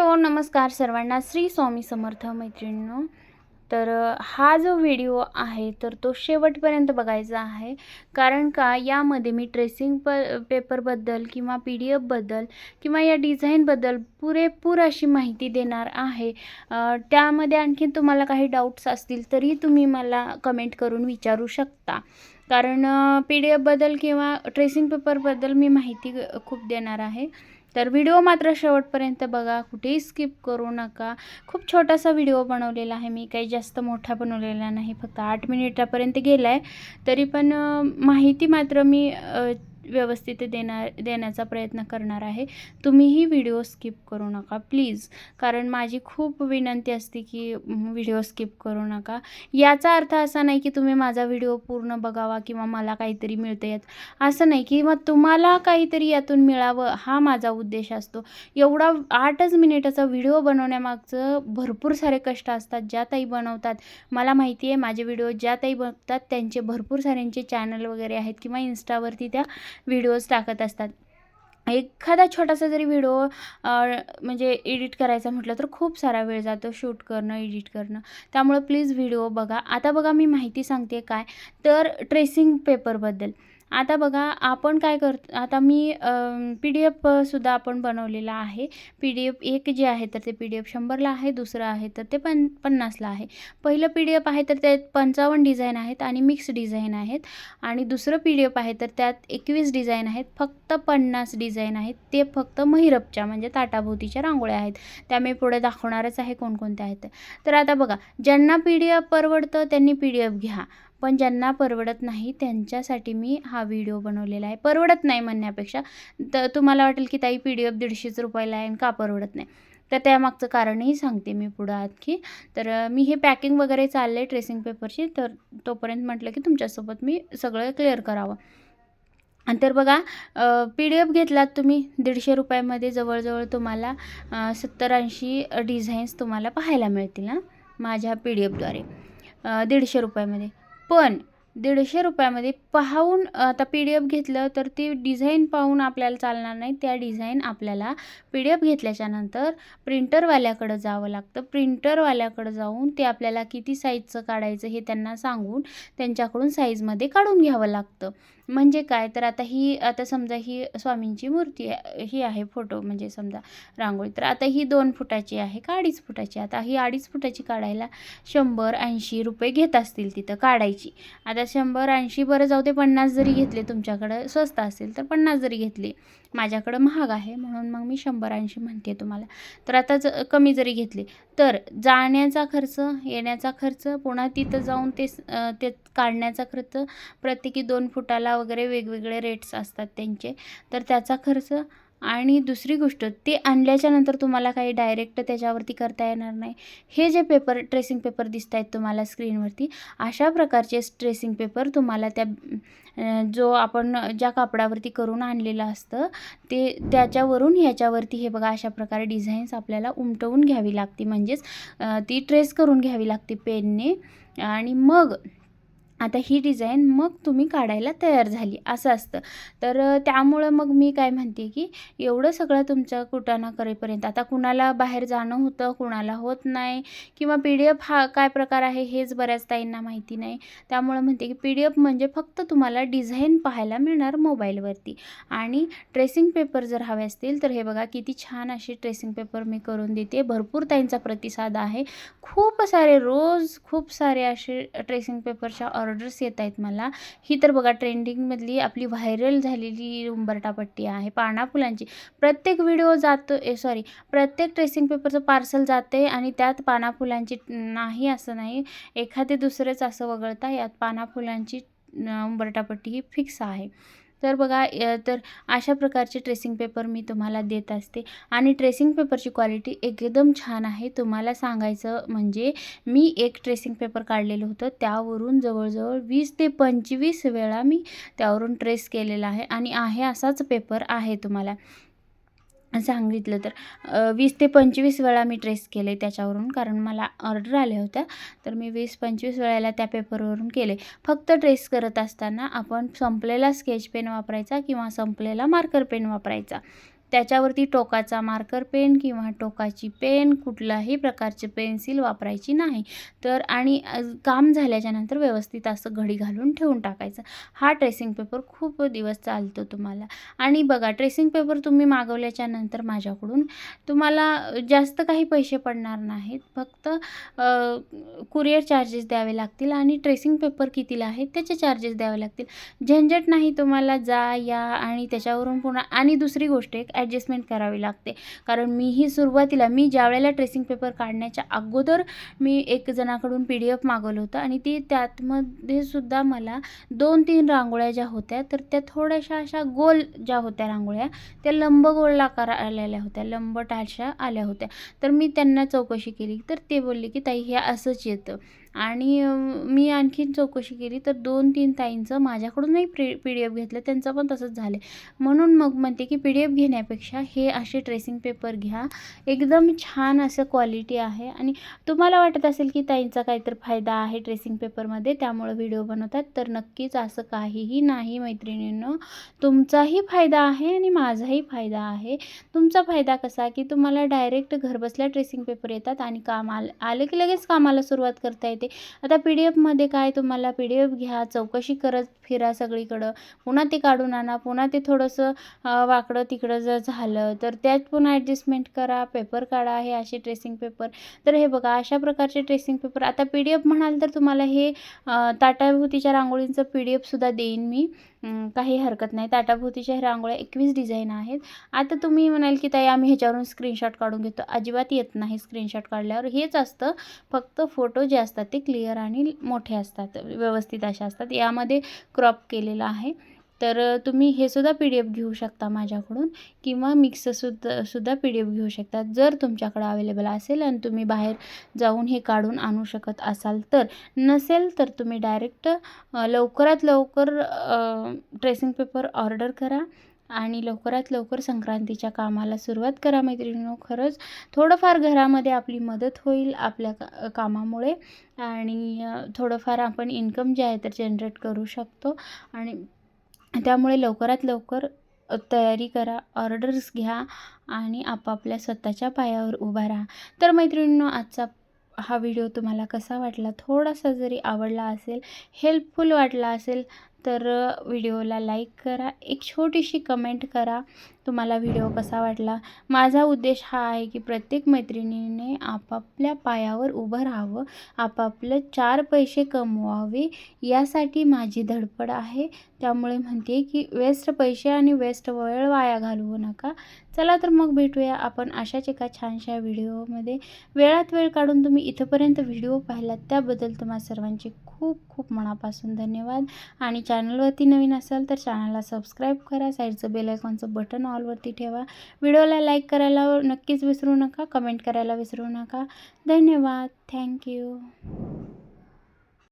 Hello नमस्कार सर्वांना. श्री स्वामी समर्थ मैत्रिणींनो तर हा जो व्हिडिओ आहे तर तो शेवटपर्यंत बघायचा आहे. कारण का यामध्ये मी ट्रेसिंग प पेपरबद्दल किंवा पी डी एफबद्दल किंवा या डिझाईनबद्दल पुरेपूर अशी माहिती देणार आहे. त्यामध्ये आणखीन तुम्हाला काही डाऊट्स असतील तरी तुम्ही मला कमेंट करून विचारू शकता. कारण पी डी एफबद्दल किंवा ट्रेसिंग पेपरबद्दल मी माहिती खूप देणार आहे. तर व्हिडिओ मात्र शेवटपर्यंत बघा कुठेही स्किप करू नका. खूप छोटासा व्हिडिओ बनवलेला आहे मी काही जास्त मोठा बनवलेला नाही फक्त आठ मिनिटापर्यंत गेला आहे तरी पण माहिती मात्र मी व्यवस्थित देणार देण्याचा प्रयत्न करणार आहे. तुम्हीही व्हिडिओ स्किप करू नका प्लीज कारण माझी खूप विनंती असते की व्हिडिओ स्किप करू नका. याचा अर्थ असा नाही की तुम्ही माझा व्हिडिओ पूर्ण बघावा किंवा मला काहीतरी मिळतं यात. असं नाही किंवा तुम्हाला काहीतरी यातून मिळावं हा माझा उद्देश असतो. एवढा आठच मिनिटाचा व्हिडिओ बनवण्यामागचं भरपूर सारे कष्ट असतात. ज्या ताई बनवतात मला माहिती आहे माझे व्हिडिओ ज्या ताई बघतात त्यांचे भरपूर साऱ्यांचे चॅनल वगैरे आहेत किंवा इन्स्टावरती त्या व्हिडिओज टाकत असतात. एखादा छोटासा जरी व्हिडिओ म्हणजे एडिट करायचा म्हटलं तर खूप सारा वेळ जातो शूट करणं एडिट करणं. त्यामुळं प्लीज व्हिडिओ बघा. आता बघा मी माहिती सांगते काय? तर ट्रेसिंग पेपरबद्दल आता बघा आपण काय करतो आता मी पी डी एफसुद्धा आपण बनवलेला आहे. पी डी एफ एक जे आहे तर ते पी डी एफ शंभरला आहे दुसरं आहे तर ते पन पन्नासला आहे. पहिलं पी डी एफ आहे तर त्यात पंचावन्न डिझाईन आहेत आणि मिक्स डिझाईन आहेत. आणि दुसरं पी डी एफ आहे तर त्यात एकवीस डिझाईन आहेत फक्त पन्नास डिझाईन आहेत. ते फक्त महिरपच्या म्हणजे ताटाभोवतीच्या रांगोळ्या आहेत. त्या मी पुढे दाखवणारच आहे कोणकोणत्या आहेत. तर आता बघा ज्यांना पी डी एफ परवडतं त्यांनी पी डी एफ घ्या. पण ज्यांना परवडत नाही त्यांच्यासाठी मी हा व्हिडिओ बनवलेला आहे. परवडत नाही म्हणण्यापेक्षा तर तुम्हाला वाटेल की ताई पी डी एफ दीडशेच रुपयाला आहे आणि का परवडत नाही? तर त्यामागचं कारणही सांगते मी पुढं आणखी. तर मी हे पॅकिंग वगैरे चाललं आहे ट्रेसिंग पेपरची तर तोपर्यंत म्हटलं की तुमच्यासोबत मी सगळं क्लिअर करावं. आणि तर बघा पी डी एफ घेतलात तुम्ही दीडशे रुपयामध्ये जवळजवळ तुम्हाला सत्तर ऐंशी डिझाईन्स तुम्हाला पाहायला मिळतील ना माझ्या पी डी एफद्वारे. दीडशे रुपयामध्ये. पण दीडशे रुपयामध्ये पाहून आता पी डी एफ घेतलं तर ती डिझाईन पाहून आपल्याला चालणार नाही. त्या डिझाईन आपल्याला पी डी एफ घेतल्याच्यानंतर प्रिंटरवाल्याकडं जावं लागतं. प्रिंटरवाल्याकडं जाऊन ते आपल्याला किती साईजचं काढायचं हे त्यांना सांगून त्यांच्याकडून साईजमध्ये काढून घ्यावं लागतं. म्हणजे काय? तर आता ही आता समजा ही स्वामींची मूर्ती आहे ही आहे फोटो म्हणजे समजा रांगोळी. तर आता ही दोन फुटाची आहे का अडीच फुटाची? आता ही अडीच फुटाची काढायला शंभर ऐंशी रुपये घेत असतील तिथं काढायची. आता शंभर ऐंशी बरं जाऊ ते पन्नास जरी घेतले तुमच्याकडं स्वस्त असेल तर पन्नास जरी घेतले. माझ्याकडं महाग आहे म्हणून मग मी शंभर ऐंशी म्हणते तुम्हाला. तर आता ज कमी जरी घेतले तर जाण्याचा खर्च येण्याचा खर्च पुन्हा तिथं जाऊन ते ते काढण्याचा खर्च प्रत्येकी दोन फुटाला वगैरे वेगवेगळे रेट्स असतात त्यांचे. तर त्याचा खर्च आणि दुसरी गोष्ट ते आणल्याच्या नंतर तुम्हाला काही डायरेक्ट त्याच्यावरती करता येणार नाही. हे जे पेपर ट्रेसिंग पेपर दिसत आहेत तुम्हाला स्क्रीनवरती अशा प्रकारचे ट्रेसिंग पेपर तुम्हाला त्या जो आपण ज्या कापडावरती करून आणलेलं असतं ते त्याच्यावरून ह्याच्यावरती हे बघा अशा प्रकारे डिझाईन्स आपल्याला उमटवून घ्यावी लागते. म्हणजेच ती ट्रेस करून घ्यावी लागते पेनने आणि मग आता ही डिझाईन मग तुम्ही काढायला तयार झाली असं असतं. तर त्यामुळं मग मी काय म्हणते की एवढं सगळं तुमच्या कुटाणा करेपर्यंत आता कुणाला बाहेर जाणं होतं कुणाला होत नाही किंवा पी डी एफ हा काय प्रकार आहे हेच बऱ्याच ताईंना माहिती नाही. त्यामुळं म्हणते की पी डी एफ म्हणजे फक्त तुम्हाला डिझाईन पाहायला मिळणार मोबाईलवरती. आणि ट्रेसिंग पेपर जर हवे असतील तर हे बघा किती छान असे ट्रेसिंग पेपर मी करून देते. भरपूर ताईंचा प्रतिसाद आहे. खूप सारे रोज खूप सारे असे ट्रेसिंग पेपरच्या ऑर्डर्स येत आहेत मला. ही तर बघा ट्रेंडिंगमधली आपली व्हायरल झालेली उंबरटापट्टी आहे पाना फुलांची प्रत्येक व्हिडिओ जातो ए सॉरी प्रत्येक ट्रेसिंग पेपरचं पार्सल जाते आणि त्यात पाना फुलांची नाही असं नाही. एखादे दुसरेच असं वगळता यात पाना फुलांची उंबरटापट्टी ही फिक्स आहे. तर बघा तर अशा प्रकारचे ट्रेसिंग पेपर मी तुम्हाला देत असते. आणि ट्रेसिंग पेपरची क्वालिटी एकदम छान आहे. तुम्हाला सांगायचं म्हणजे मी एक ट्रेसिंग पेपर काढलेलं होतं. त्यावरून जवळजवळ वीस ते पंचवीस वेळा मी त्यावरून ट्रेस केलेला आहे. आणि आहे असाच पेपर आहे तुम्हाला. सांगितलं तर वीस ते पंचवीस वेळा मी ट्रेस केले त्याच्यावरून कारण मला ऑर्डर आल्या होत्या. तर मी वीस पंचवीस वेळेला त्या पेपरवरून केले. फक्त ट्रेस करत असताना आपण संपलेला स्केच पेन वापरायचा किंवा संपलेला मार्कर पेन वापरायचा. त्याच्यावरती टोकाचा मार्कर पेन किंवा टोकाची पेन कुठलाही प्रकारचे पेन्सिल वापरायची नाही. तर आणि काम झाल्याच्यानंतर व्यवस्थित असं घडी घालून ठेवून टाकायचं. हा ट्रेसिंग पेपर खूप दिवस चालतो तुम्हाला. आणि बघा ट्रेसिंग पेपर तुम्ही मागवल्याच्या नंतर माझ्याकडून तुम्हाला जास्त काही पैसे पडणार नाहीत. फक्त कुरिअर चार्जेस द्यावे लागतील आणि ट्रेसिंग पेपर कितीला आहे त्याचे चार्जेस द्यावे लागतील. झंझट नाही तुम्हाला जा या आणि त्याच्यावरून पुन्हा आणि दुसरी गोष्ट एक ॲडजस्टमेंट करावी लागते. कारण मीही सुरुवातीला मी ज्यावेळेला ट्रेसिंग पेपर काढण्याच्या अगोदर मी एक जणाकडून पी डी एफ मागवलं होतं आणि ती त्यातमध्ये सुद्धा मला दोन तीन रांगोळ्या ज्या होत्या तर त्या थोड्याशा अशा गोल ज्या होत्या रांगोळ्या त्या लंबगोल आकार आलेल्या होत्या लंबट अशा आल्या होत्या. तर मी त्यांना चौकशी केली तर ते बोलले की ताई हे असंच येतं. आणि मी आणखीन चौकशी केली तर दोन तीन ताईंचं माझ्याकडूनही प्री पी डी एफ घेतलं त्यांचं पण तसंच झालं. म्हणून मग म्हणते की पी डी एफ घेण्यापेक्षा हे असे ट्रेसिंग पेपर घ्या. एकदम छान असं क्वालिटी आहे आणि तुम्हाला वाटत असेल की ताईंचा काहीतरी फायदा आहे ट्रेसिंग पेपरमध्ये त्यामुळे व्हिडिओ बनवतात तर नक्कीच असं काहीही नाही मैत्रिणींनो. तुमचाही फायदा आहे आणि माझाही फायदा आहे. तुमचा फायदा कसा की तुम्हाला डायरेक्ट घरबसल्या ट्रेसिंग पेपर येतात आणि काम आलं आले की लगेच कामाला सुरुवात करता येते. आता पी डी एफमध्ये काय तुम्हाला पी डी एफ घ्या चौकशी करत फिरा सगळीकडं. पुन्हा ते काढून आणा पुन्हा ते थोडंसं वाकडं तिकडं जर झालं तर त्यात पुन्हा ॲडजस्टमेंट करा पेपर काढा हे असे ट्रेसिंग पेपर तर हे बघा अशा प्रकारचे ट्रेसिंग पेपर आता पी डी एफ म्हणाल तर तुम्हाला हे ताटाभूतीच्या रांगोळींचं पी डी एफसुद्धा देईन मी. काही हरकत नाही. ताटाभोवतीच्या ह्या रांगोळ्या एकवीस डिझाईन आहेत. आता तुम्ही म्हणाल की ताई आम्ही ह्याच्यावरून स्क्रीनशॉट काढून घेतो. अजिबात येत नाही स्क्रीनशॉट काढल्यावर. हेच असतं. फक्त फोटो जे असतात ते क्लिअर आणि मोठे असतात. व्यवस्थित असे असतात. यामध्ये क्रॉप केलेलं आहे. तर तुम्ही हे सुद्धा पी डी एफ घेऊ शकता माझ्याकडून किंवा मिक्ससुद्धा सुद्धा पी डी एफ घेऊ शकता. जर तुमच्याकडं अवेलेबल असेल आणि तुम्ही बाहेर जाऊन हे काढून आणू शकत असाल तर नसेल तर तुम्ही डायरेक्ट लवकरात लवकर ट्रेसिंग पेपर ऑर्डर करा आणि लवकरात लवकर संक्रांतीच्या कामाला सुरुवात करा मैत्रिणींनो. खरंच थोडंफार घरामध्ये आपली मदत होईल आपल्या का कामामुळे आणि थोडंफार आपण इन्कम जे आहे तर जनरेट करू शकतो आणि त्यामुळे लवकरात लवकर तयारी करा ऑर्डर्स घ्या आणि आपापल्या स्वतःच्या पायावर उभा राहा. तर मैत्रिणींनो आजचा हा व्हिडिओ तुम्हाला कसा वाटला थोडासा जरी आवडला असेल हेल्पफुल वाटला असेल तर व्हिडिओला लाईक करा. एक छोटीशी कमेंट करा. तुम्हाला व्हिडिओ कसा वाटला? माझा उद्देश हा आहे की प्रत्येक मैत्रिणीने आपापल्या पायावर उभं राहावं आपापलं चार पैसे कमवावे यासाठी माझी धडपड आहे. त्यामुळे म्हणते की वेस्ट पैसे आणि वेस्ट वेळ वाया घालवू नका. चला तर मग भेटूया आपण अशाच एका छानशा व्हिडिओमध्ये वेळात वेळ काढून तुम्ही इथंपर्यंत व्हिडिओ पाहिलात त्याबद्दल तुम्हा सर्वांचे खूप खूप मनापासून धन्यवाद. आणि चॅनलवरती नवीन असाल तर चॅनलला सबस्क्राईब करा. साईडचं बेलायकॉनचं बटन ऑल ऑलवरती ठेवा. व्हिडिओला लाईक करायला नक्कीच विसरू नका कमेंट करायला विसरू नका. धन्यवाद. थँक्यू